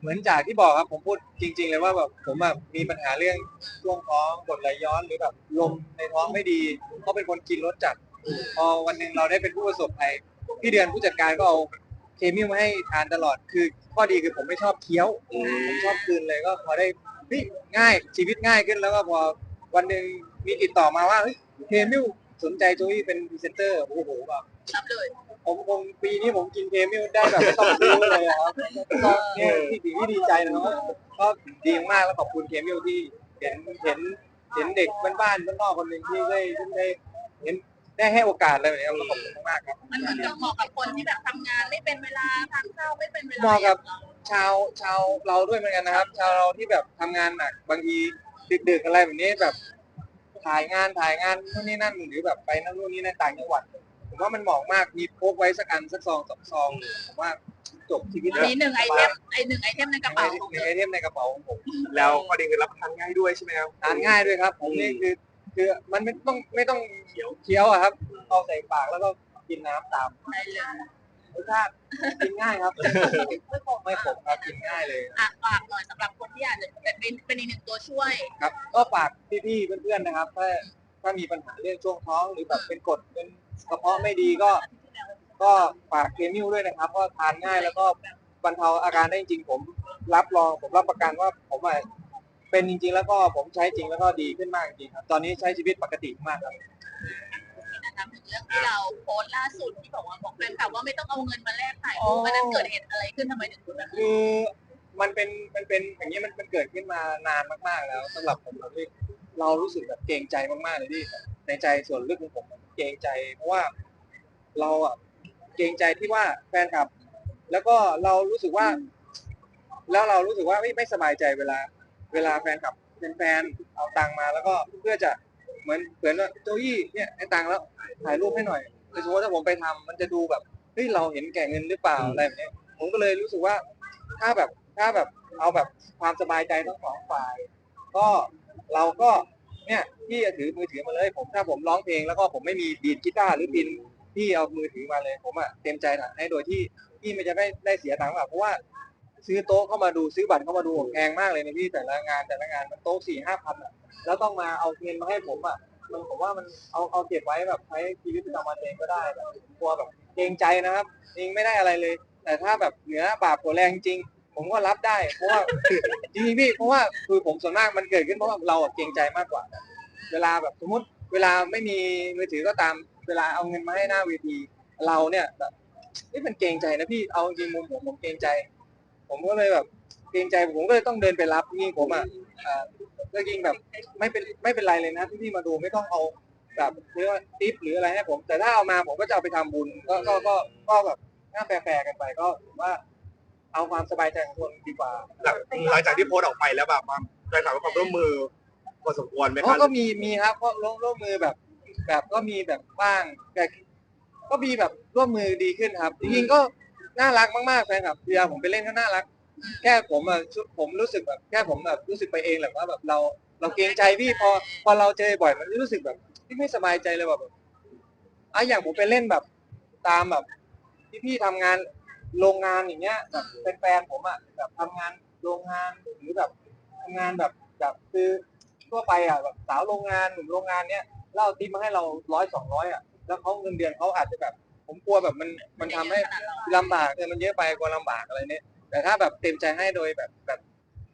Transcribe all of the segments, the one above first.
เหมือนจากที่บอกครับผมพูดจริง ๆ เลยว่าแบบผมแบบมีปัญหาเรื่องช่วงท้องกดไหลย้อนหรือแบบลมในท้องไม่ดีเพราะเป็นคนกินรสจัด พอวันหนึ่งเราได้เป็นผู้ประสบภัยพี่เดือนผู้จัดการก็เอาเคมีมาให้ทานตลอดคือข้อดีคือผมไม่ชอบเคี้ยวผมชอบคืนเลยก็พอได้เฮ้ยง่ายชีวิตง่ายขึ้นแล้วก็พอวันหนึ่งมีติดต่อมาว่าเฮ้ยเคมิลสนใจโจวี่เป็นพรีเซนเตอร์โอ้โหแบบรับเลย ผมคงปีนี้ผมกินเคมิลได้แบบไม่ต้องซื้อเลยอะครับก็เนี่ยที่สิ่งที่ดีใจนะครับก็ดีมากแล้วขอบคุณเคมิลที่เห็นเห็นเห็นเด็กบ้านๆบ้านนอกคนหนึ่งที่ได้ได้เห็นได้ให้โอกาสอะไรแบบนี้ก็ขอบคุณมากๆครับ มันเหมือนกับเหมาะกับคนที่แบบทำงานไม่เป็นเวลาทานข้าวไม่เป็นเวลาเหมาะกับชาวชาวเราด้วยเหมือนกันนะครับ ชาวเราที่แบบทำงานหนักบางทีดึกๆอะไรแบบนี้แบบถ่ายงานถ่ายงานนู่นนี่นั่นหรือแบบไปนั่นนู่นนี่นั่นต่างจังหวัดผม ว่ามันเหมาะมากมีพกไว้สักอันสักซองสองซองผมว่าจบชีวิตอันนี้หนึ่งไอเทมไอหนึ่งไอเทมในกระเป๋าของหนึ่งไอเทมในกระเป๋าของผมแล้วข้อดีคือรับประทานง่ายด้วยใช่ไหมครับทานง่ายด้วยครับ ผมนี่คือคือมันไม่ต้องไม่ต้องเคี้ยวเคี้ยวอะครับเอาใส่ปากแล้วก็กินน้ำตามได้เลยรสชาติกินง่ายครับไม่ขมไม่ขมครับกินง่ายเลยอะฝากหน่อยสำหรับคนที่อาจจะเป็นเป็นอีกหนึ่งตัวช่วยครับ ก็ฝากพี่ๆเพื่อนๆนะครับ ถ้าถ้ามีปัญหาเรื่องช่วงท้องหรือแบบเป็นกรดเป็น กระเพาะไม่ดีก็ ก็ฝากเคมิลด้วยนะครับ ก็ทานง่ายแล้วก็บรรเทาอาการได้จริงๆผมรับรองผมรับประกันว่าผมอะเป็นจริง ๆ แล้วก็ผมใช้จริงแล้วก็ดีขึ้นมากจริงๆครับตอนนี้ใช้ชีวิตปกติมากครับ นะคะถึงเรื่องที่เราโพสต์ล่าสุดที่บอกว่าบอกแฟนคลับว่าไม่ต้องเอาเงินมาแลกถ่ายรูปอันนั้นเกิดเหตุอะไรขึ้นทำไมถึงพูดแบบนั้นคือมันเป็นมันเป็นอย่างนี้มันมันเกิดขึ้นมานานมากๆแล้วสำหรับผมเราที่เรารู้สึกแบบเกรงใจมากๆเลยที่ในใจส่วนลึกของผมเกรงใจ เพราะว่าเราอะเกรงใจที่ว่าแฟนคลับ แล้วก็เรารู้สึกว่า แล้วเรารู้สึกว่าไม่ไม่สบายใจเวลา เวลาแฟนคลับเป็นแฟนเอาตังค์มา แล้วก็เพื่อจะเหมือนเหมือนว่าโจยี่เนี่ยให้ตังค์แล้วถ่ายรูปให้หน่อยโดยเฉพาะถ้าผมไปทำมันจะดูแบบเฮ้ยเราเห็นแก่เงินหรือเปล่าอะไรแบบนี้ผมก็เลยรู้สึกว่าถ้าแบบถ้าแบบเอาแบบความสบายใจทั้งสองฝ่าย ก็เราก็ เนี่ยพี่ถือมือถือมาเลย ผมถ้าผมร้องเพลงแล้วก็ผมไม่มีดีดกีตาร์หรือพินพี่เอามือถือมาเลยผมอะเต็มใจถ่ายให้โดยที่พี่ไม่จะไม่ได้เสียตังค์แบบเพราะว่าซื้อโต๊ะเข้ามาดูซื้อบัตรเข้ามาดูแพงมากเลยนะพี่แต่ละงานแต่ละงานมันโต๊ะสี่ห้าพันอะแล้วต้องมาเอาเงินมาให้ผมอะมันผมว่ามันเอาเอาเก็บไว้แบบใช้ชีวิตประจำวันเองก็ได้แบบกลัวแบบเกรงใจนะครับเองไม่ได้อะไรเลย แต่ถ้าแบบเหนือบาปหัวแรงจริง ผมก็รับได้ เพราะว่าจริงๆพี่เพราะว่าคือผมส่วนมากมันเกิดขึ้นเพราะว่าเราอะเกรงใจมากกว่า เวลาแบบสมมติ เวลาไม่มีมือถือก็ตามเวลาเอาเงินมาให้หน้าเวทีเราเนี่ยแบบนี่มันเกรงใจนะพี่เอาจริงมุมผมผมเกรงใจ ผมก็เลยแบบเกรงใจผมก็เลยต้องเดินไปรับยิ่งผมอะอ่าก็ยิ่งแบบไม่เป็นไม่เป็นไรเลยนะที่พี่มาดูไม่ต้องเอาแบบเรียกว่าทิปหรืออะไรให้ผม แต่ถ้าเอามาผมก็จะเอาไปทำบุญก็ก็ก็ก็แบบน่าแฟร์ๆกันไปก็ผมว่า เอาความสบายใจของคนดีกว่าหลังหลังจากที่โพสต์ออกไปแล้วแบบความแฟนคลับให้ความร่วมมือพอสมควรไหมคก็รับก็มีมีครับก็ร่วมร่วมมือแบบ แบบก็มีแบบบ้างแต่ก็มีแบบร่วมมือดีขึ้นครับจริงๆก็น่ารักมากๆแฟนคลับเวลาผมไปเล่นก็น่ารัก แค่ผมอะผมรู้สึกแบบแค่ผมแบบรู้สึกไปเองแหละว่าแบบเราเราเกรงใจพี่พอพอเราเจอบ่อยมันรู้สึกแบบที่ไม่สบายใจเลยแบบอะอย่างผมไปเล่นแบบ ตามแบบที่พี่ทำงาน โรงงานอย่างเงี้ยแบบเป็นแฟนผมอะแบบทำงานโรงงานหรือแบบทำงานแบบแบบคือทั่วไปอะแบบสาวโรงงานหนุ่มโรงงานเนี้ยเล่าทิปมาให้เราร้อยสองร้อยอะแล้วเขาเงินเดือนเขาอาจจะแบบ ผมกลัวแบบมันมันทำให้ลำบากเออมันเยอะไปกลัวลำบากอะไรเนี่ยแต่ถ้าแบบเต็มใจให้โดยแบบแบบ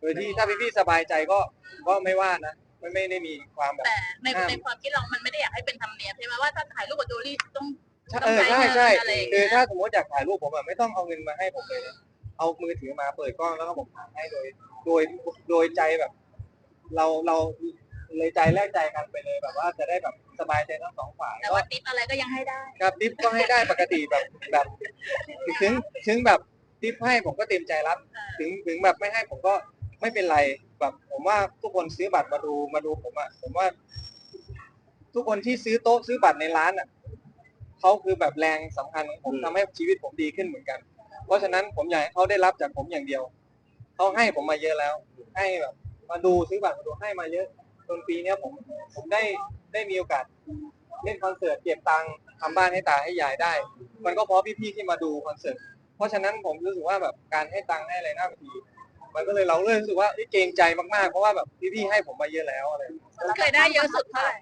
โดยที่ถ้าพี่ๆสบายใจก็ก็ไม่ว่านะไม่ไม่ได้มีความแบบ แต่ในในความคิดเรามันไม่ได้อยากให้เป็นธรรมเนียมใช่ไหมว่าถ้าถ่ายรูปกับโจลี่ต้อง เออใช่ใช่อะไรอย่างเงี้ยคือถ้าสมมติอยากถ่ายรูปผมอะไม่ต้องเอาเงินมาให้ผมเลยนะเอามือถือมาเปิดกล้องแล้วก็ผมถ่ายให้โดย โดยโดยใจแบบ เราเราเลยใจแลกใจกันไปเลยแบบว่าจะได้แบบสบายใจทั้งสองฝ่ายแต่ก็ว่าติปอะไรก็ยังให้ได้ ครับทิปก็ให้ได้ปกติแบบแบบ ถึงถึงแบบทิปให้ผมก็เต็มใจรับ ถึงถึงแบบไม่ให้ผมก็ไม่เป็นไรแบบผมว่าทุกคนซื้อบัตรมาดูมาดูผมอะผมว่า ทุกคนที่ซื้อโต๊ะซื้อบัตรในร้านอะ เขาคือแบบแรงสำคัญของผมทำให้ชีวิตผมดีขึ้นเหมือนกัน เพราะฉะนั้นผมอยากให้เขาได้รับจากผมอย่างเดียว เขาให้ผมมาเยอะแล้ว ให้แบบมาดูซื้อบัตรมาดูให้มาเยอะจนปีเนี้ยผมผมได้ได้มีโอกาสเล่นคอนเสิร์ตเก็บตังค์ทำบ้านให้ตาให้ยายได้ มันก็เพราะพี่ๆที่มาดูคอนเสิร์ต เพราะฉะนั้นผมรู้สึกว่าแบบการให้ตังค์ให้อะไรหน้าเวทีมันก็เลยเราเลยรู้สึกว่าเอ้ยเกรงใจมากๆ เพราะว่าแบบพี่ๆให้ผมมาเยอะแล้วอะไรอย่างเงี้ย เคยได้เยอะสุดเท่าไหร่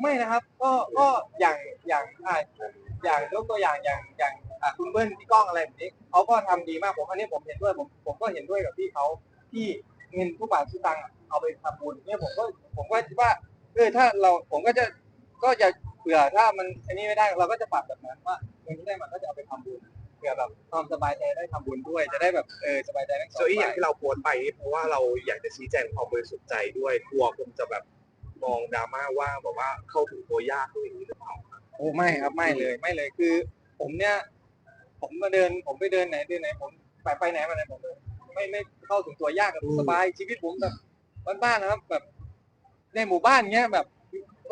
ไม่นะครับ ก็ก็อย่างอย่างอ่าอย่างยกตัวอย่างอย่างอย่างอ่าคุณเบิ้ลพี่ก้องอะไรแบบนี้เขาก็ทำดีมากผมอันนี้ผมเห็นด้วยผมผมก็เห็นด้วยกับพี่เขาที่เงินทุกบาททุกตังค์อะเอาไปทำบุญเนี่ยผมก็ผมก็คิดว่าเออถ้าเราผมก็จะก็จะเผื่อถ้ามันอันนี้ไม่ได้เราก็จะปรับแบบนั้นว่าเงินที่ได้มาก็จะเอาไปทำบุญเผื่อแบบความสบายใจได้ทำบุญด้วย จะได้แบบเออสบายใจทั้งสองโจอี้อย่างฝ่าย ที่เราโพสต์ไปนี่เพราะว่าเราอยากจะชี้แจงความบริสุทธิ์ใจด้วยกลัวคนจะแบบ มองดราม่าว่าแบบว่าเข้าถึงตัวยากอะไรอย่างนี้หรือเปล่าโอ้ไม่ครับไม่เลยไม่เลยคือ ผมเนี่ย ผมมาเดินผมไปเดินไหนเดินไหนผมไปไปไหนมาไหนผมไม่ไม่เข้าถึงตัวยากกับสบายชีวิตผมแบบบ้านๆนะครับแบบ ในหมู่บ้านเงี้ยแบบ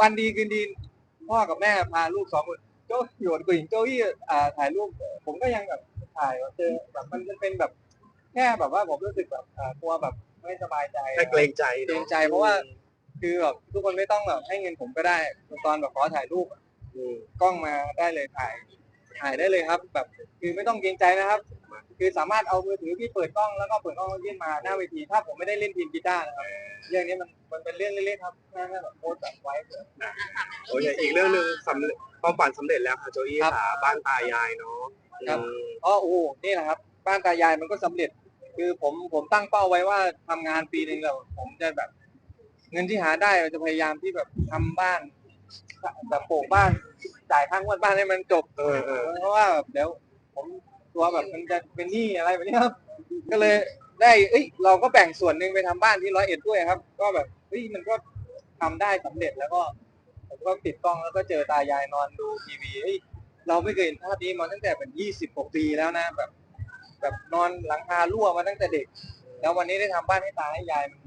วันดีคืนดีพ่อกับแม่พาลูกสองคนโจ้หยวนกุยงโจ้ยี่อ่าถ่ายรูปผมก็ยังแบบถ่ายเจอแบบมันมันเป็นแบบแค่แบบว่าผมรู้สึกแบบอ่ากลัวแบบไม่สบายใจแค่เกรงใจเกรเนาะงใจเพราะว่า คือแบบทุกคนไม่ต้องแบบให้เงินผมก็ได้ ตอนแบบขอถ่ายรูปอืมกล้องมาได้เลยถ่าย ถ่ายได้เลยครับ แบบคือไม่ต้องเกรงใจนะครับ คือสามารถเอามือถือพี่เปิดกล้องแล้วก็เปิดกล้องยื่นมาหน้าเวทีถ้าผมไม่ได้เล่นทีมกีตาร์นะครับเรื่องนี้มันมันเป็นเรื่องเล็กๆครับแค่แค่แบบโพสต์แบบไว้เผื่อโอเคอีกเรื่องหนึ่งสำเร็จความฝันสำเร็จแล้วค่ะโจอี้ครับค่ะบ้านตายายเนาะครับ อืมอ๋อโอ้โหนี่แหละครับ บ้านตายายมันก็สำเร็จ คือผมผมตั้งเป้าไว้ว่าทำงานปีหนึ่งแล้วผมจะแบบ เงินที่หาได้เราจะพยายามที่แบบทำบ้านแบบโปะบ้านจ่ายค่างวดบ้านให้มันจบเออเออ เพราะว่าแบบเดี๋ยวผมตัวแบบมันจะเป็นหนี้อะไรแบบนี้ครับ ก็เลยได้เอ้ยเราก็แบ่งส่วนหนึ่งไปทำบ้านที่ร้อยเอ็ดด้วยครับ ก็แบบเฮ้ยมันก็ทำได้สำเร็จแล้วก็ผมก็ติดกล้องแล้วก็เจอตายายนอนดูทีวีเฮ้ยเราไม่เคยเห็นภาพนี้มาตั้งแต่เป็นยี่สิบกว่าปีแล้วนะแบบ แบบนอนหลังคารั่วมาตั้งแต่เด็ก แล้ววันนี้ได้ทำบ้านให้ตาให้ยายมัน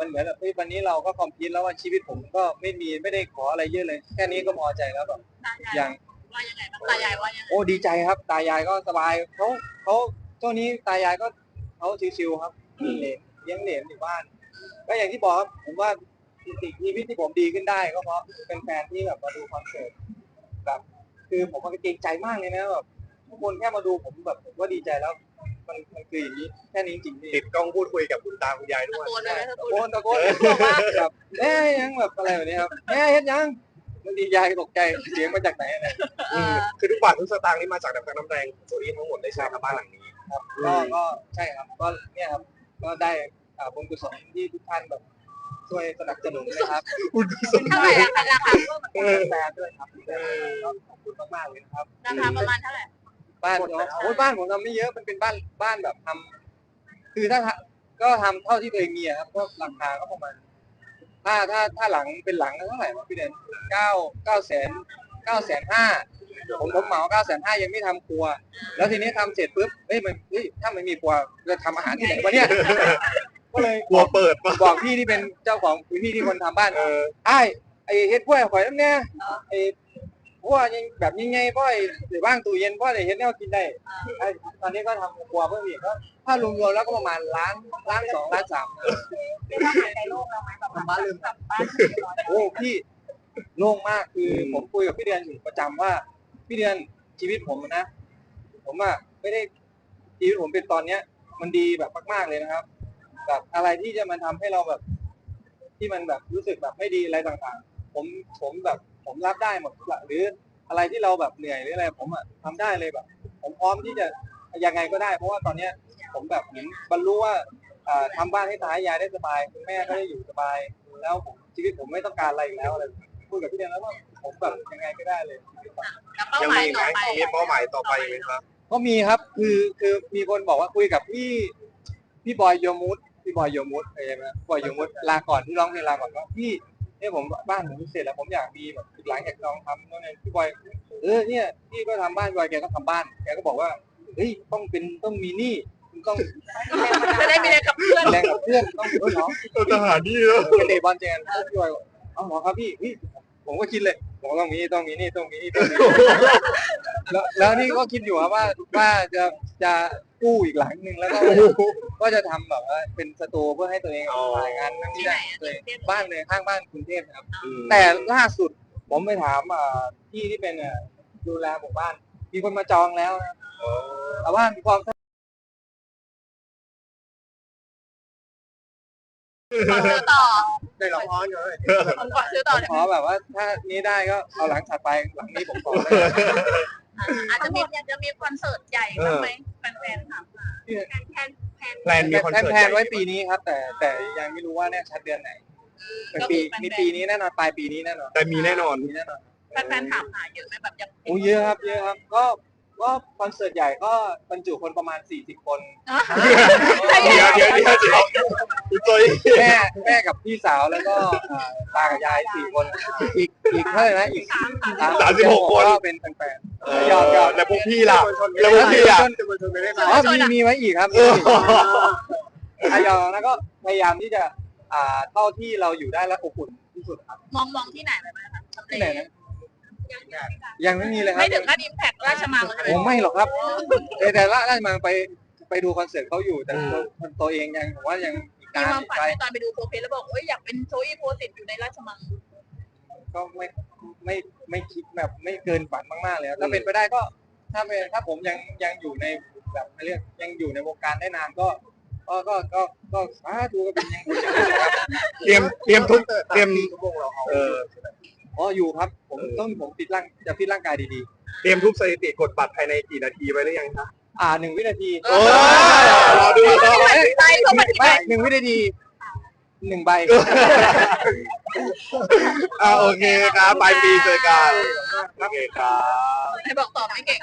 มันมันเหมือนแบบเฮ้ยวันนี้เราก็คอมพิวต์แล้วว่าชีวิตผมก็ไม่มีไม่ได้ขออะไรเยอะเลย แค่นี้ก็พอใจแล้วแบบตายายอย่างว่ายังไงบ้างตายายว่ายังไงโอ้ดีใจครับ ตายายก็สบายเขาเขาช่วงนี้ตายายก็เขาชิวๆครับมีเหลนเลี้ยงเหลนอยู่บ้าน ก็อย่างที่บอกครับผมว่าสิ่งชีวิตที่ผมดีขึ้นได้ก็เพราะเป็นแฟนที่แบบมาดูคอนเสิร์ตแบบคือผมมันเกรงใจมากเลยนะแบบทุกคนแค่มาดูผมแบบผมก็ดีใจแล้ว มันมันคืออย่างนี้แค่นี้จริงๆพี่ติดกล้องพูดคุยกับคุณตาคุณยายตะด้วยโกนเลยนะตะตะโกโกนนตะโกนบอกว่าแบบแม่ยังแบบอะไรแบบนี้ครับแม่เฮ็ดยังบางทียายตกใจเสียงมาจากไหนอะไรเออคือทุกบาททุกสตางค์นี่มาจากน้ำพักน้ำแรงของโจอี้ทั้งหมดได้ใช้กับบ้านหลังนี้ครับก็ก็ใช่ครับก็เนี่ยครับก็ได้อ่าบุญกุศลที่ทุกท่านแบบช่วยสนับสนุนนะครับเท่าไหร่ราคาราคาแฟนด้วยครับที่ได้ก็ขอบคุณมากๆเลยนะครับราคาประมาณเท่าไหร่ บ้านเนาะโอ้ยบ้านผมทำไม่เยอะมันเป็นบ้านบ้านแบบทำคือถ้าทำก็ทำเท่าที่ตัวเองมีอะครับก็ราคาก็ประมาณถ้าถ้าถ้าหลังเป็นหลังเท่าไหร่วะพี่เดนเก้าเก้าแสนเก้าแสนห้าผมผมเหมาเก้าแสนห้ายังไม่ทำครัว แล้วทีนี้ทำเสร็จปุ๊บเฮ้ยมันเฮ้ยถ้ามันมีครัวจะทำอาหารที่ไหนวะเนี่ยก็เลย กลัวเปิดปะ บอกพี่ที่เป็นเจ้าของพี่ที่คนทำบ้านเออไอ้ายไอ้เฮ็ดกล้วยข่อยน้ำเนี่ยไอ้ เพราะว่ายังแบบยังไงพ่อยหรือว่างตู้เย็นพ่อได้เฮ็ดแนวกินได้ไอ้ตอนนี้ก็ทำครัวเพิ่มอีกก็ถ้ารวมๆแล้วก็ประมาณล้านล้านสองล้านสามในโลกเราไหมแบบบ้านลืมแบบบ้านโอ้พี่โล่งมากคือผมคุยกับพี่เดือนอยู่ประจำว่าพี่เดือนชีวิตผมนะ ผมอะไม่ได้ชีวิตผมเป็นตอนเนี้ย มันดีแบบมากๆเลยนะครับแบบอะไรที่จะมาทำให้เราแบบ ที่มันแบบรู้สึกแบบไม่ดีอะไรต่างๆ ผมผมแบบผมรับได้หมดทุกอย่างหรืออะไรที่เราแบบเหนื่อยหรืออะไรผมอะทำได้เลยแบบ ผมพร้อมที่จะยังไงก็ได้ เพราะว่าตอนเนี้ยผมแบบเหมือนบรรลุว่าอ่าทำบ้านให้ตายายได้สบายคุณแม่ก็ได้อยู่สบาย แล้วผมชีวิตผมไม่ต้องการอะไรอีกแล้วอะไรพูดกับพี่เดนแล้วว่าผมแบบยังไงก็ได้เลย แล้วเป้ายังหมายมีไหมต่อไปมีเป้าหมายต่อไปไหมครับ ก็มีครับ คือ คือมีคนบอกว่าคุยกับพี่ พี่บอยโยมุสพี่บอยโยมุสเคยไหมบอยโยมุสลาก่อนที่ร้องเพลงลาก่อนว่าพี่ เนี่ยผมบ้านผมเสร็จแล้วผมอยากมีแบบอีกหลังอยากลองทำนู่นนี่พี่บอยเออเนี่ยพี่ก็ทำบ้านบอยแกก็ทำบ้านแกก็บอกว่าเฮ้ยต้องเป็นต้องมีหนี้ต้องจะได้มีแรงกับเพื่อนแรงกับเพื่อนต้องเออเนาะทหารนี่เนอะไปเตะบอลเจอกันพี่บอยบอกเอาหมอครับพี่พี่ผมก็คิดเลยผมต้องมีต้องมีนี่ต้องมีนี่ต้องมี แล้วแล้วนี่ก็คิดอยู่ครับว่าว่าจะจะกู้อีกหลังหนึ่งแล้วก็ก็จะทำแบบว่าเป็นสตูเพื่อให้ตัวเองออายงานนั่นนี่ได้เลยบ้านเลยข้างบ้านกรุงเทพครับ แต่ล่าสุดผมไปถามอ่าพี่ที่เป็นอ่าดูแลหมู่บ้าน มีคนมาจองแล้วนะแต่ว่ามีความ ขอซื้อต่อได้หรอร้อนเลยผมขอซื้อต่อ ขอแบบว่าถ้านี้ได้ก็เอาหลังถัดไปหลังนี้ผมขอ อาจจะมีจะมีคอนเสิร์ตใหญ่บ้างไหมแฟนๆถามมาแฟนแฟนแฟนแพลนมีคอนแพเสิร์ตนๆไว้ปีนี้ครับ แต่แต่ยังไม่รู้ว่าเนี่ยชัดเดือนไหนเป็นปีมีปีนี้แน่นอนปลายปีนี้แน่นอนแต่มีแน่นอน มีแน่นอนแฟนๆถามหาเยอะไหมแบบยังโอ้เยอะครับเยอะครับ ก็ ก็คอนเสิร์ตใหญ่ก็บรรจุคนประมาณ 40 คน เดี๋ยวเดี๋ยวเดี๋ยวเดี๋ยวคุณโจยแม่แม่กับพี่สาวแล้วก็เอ่อตากับยายสี่คนอีกอีกเท่าไหร่นะอีกสามค่ะสามสิบหกคน ก็เป็นแฟนเออยอดยอดแล้วพวกพี่ล่ะ แล้วพวกพี่อะอ๋อมีมีไว้อีกครับมีไว้อีกอายองแล้วก็พยายามที่จะอ่าเท่าที่เราอยู่ได้และอบอุ่นที่สุดครับมองมองที่ไหนไปไหมคะทำเลที่ไหนนะ ยังไม่มีเลยครับ ไม่ถึงขั้นอิมแพกราชมังใช่ไหมผมไม่หรอกครับแต่แต่ละราชมังไปไปดูคอนเสิร์ตเขาอยู่แต่ตัวตัวเองยังผมว่ายังอีกมีนานความอีกฝันไกลในตอนไปดูโคเพแล้วบอกเอ้ยอยากเป็นโชอี้โพสิตอยู่ในราชมัง ก็ไม่ไม่ไม่คิดแบบไม่เกินฝันมากๆเลยครับถ้าเป็นไปได้ก็ถ้าเป็นถ้าผมยังยังอยู่ในแบบเขาเรียกยังอยู่ในวงการได้นานก็ ก็ก็ก็ก็สาธุก็เป็นยังบุญอย่างนี้นะครับ เตรียมเตรียมทุกเตรียมเอออ๋ ออยู่ครับ ผมต้องผมฟิตร่างจะฟิตร่างกายดีเตรียมทุบสถิติกดบัตรภายในกี่นาทีไว้หรือยังคะๆ อ่าหนึ่งวินาทีโอ้ยรอดูรอดูไปเขาปฏิบัไม่ติหนึ่งวินาทีหนึ่งใบ อ่าโอเคครับปลายปีเจอกันโอเคครับให้บอกตอบไม่เก่ง